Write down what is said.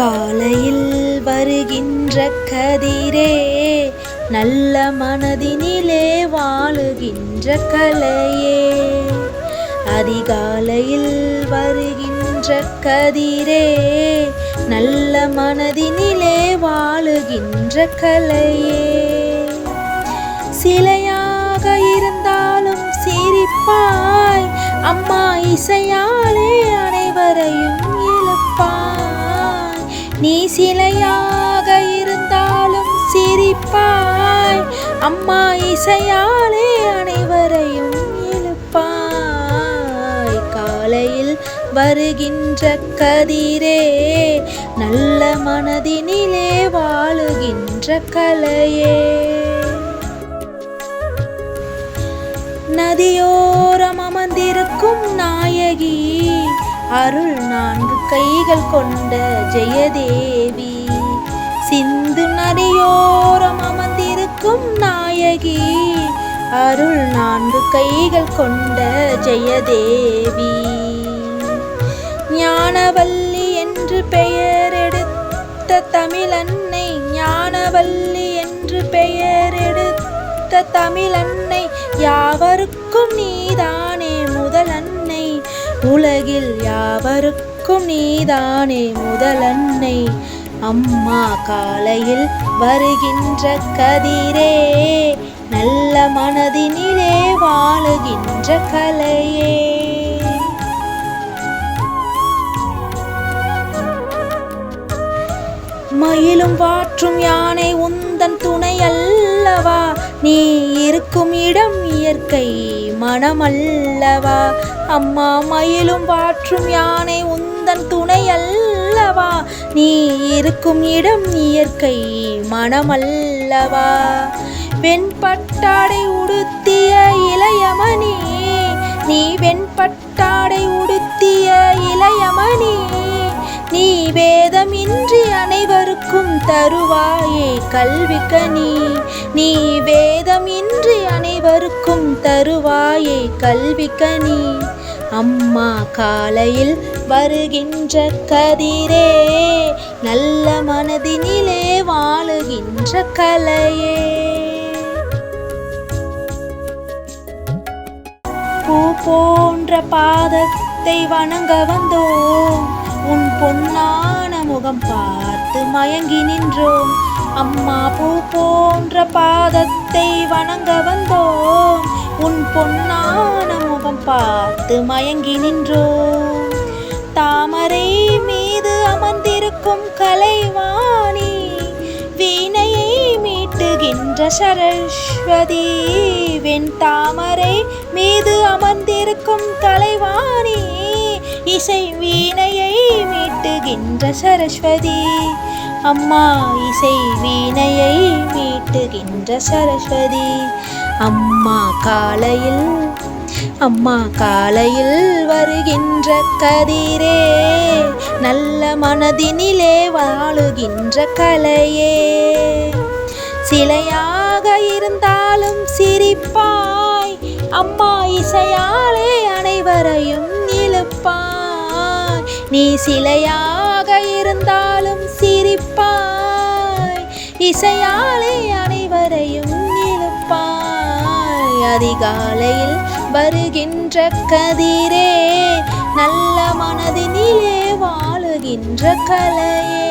காலையில் வருகின்ற கதிரே நல்ல மனதினிலே வாழுகின்ற கலையே. அதிகாலையில் வருகின்ற கதிரே நல்ல மனதினிலே வாழுகின்ற கலையே. சிலைய சிலையாக இருந்தாலும் சிரிப்பாய். அம்மா இசையாலே அனைவரையும் இழுப்பாய். காலையில் வருகின்ற கதிரே நல்ல மனதினிலே வாழுகின்ற கலையே. நதியோரம் அமர்ந்திருக்கும் நாயகி அருள் நான்கு கைகள் கொண்ட ஜெயதேவி. சிந்து நதியோரம் அமர்ந்திருக்கும் நாயகி. அருள் நான்கு கைகள் கொண்ட ஜெயதேவி. ஞானவல்லி என்று பெயர் எடுத்த தமிழன்னை ஞானவல்லி என்று பெயர் எடுத்த தமிழன்னை யாவருக்கும் உலகில் யாவருக்கும் நீதானே முதலன்னை. அம்மா காலையில் வருகின்ற கதிரே நல்ல மனதினிலே வாழுகின்ற க மயிலும் வாற்றும் யானை உந்தன் துணை அல்லவா? நீ இருக்கும் இடம் இயற்கை மனமல்லவா அம்மா மயிலும் வாற்றும் யானை உந்தன் துணை அல்லவா? நீ இருக்கும் இடம் இயற்கை மனமல்லவா வெண்பட்டாடை உடுத்திய இளையமணி நீ வெண்பட்டாடை உடுத்திய தருவாயே கல்விக்கனி. நீ வேதமின்றி அனைவருக்கும் தருவாயே கல்விக்கனி. அம்மா காலையில் வருகின்ற கதிரே நல்ல மனதினிலே வாழுகின்ற கலையே. பூ போன்ற பாதத்தை வணங்க வந்தோம். உன் பொன்னான முகம் பார்த்து மயங்கி நின்றோம். அம்மா பூ போன்ற பாதத்தை வணங்க வந்தோம். உன் பொன்னான முகம் பார்த்து மயங்கி நின்றோம். தாமரை மீது அமர்ந்திருக்கும் கலைவாணி வீணையை மீட்டுகின்ற சரஸ்வதி வெண் தாமரை மீது அமர்ந்திருக்கும் கலைவாணி இசை வீணையை மீட்டுகின்ற சரஸ்வதி. அம்மா இசை வீணையை மீட்டுகின்ற சரஸ்வதி. அம்மா காலையில் அம்மா காலையில் வருகின்ற கதிரே. நல்ல மனதினிலே வாழுகின்ற கலையே. சிலையாக இருந்தாலும் சிரிப்பாய் அம்மா இசையாலே அனைவரையும் இழுப்பாய். நீ சிலையா இருந்தாலும் சிரிப்பாய். இசையாலே அனைவரையும் இழுப்பாய். அதிகாலையில் வருகின்ற கதிரே நல்ல மனதினிலே வாழுகின்ற கலையே.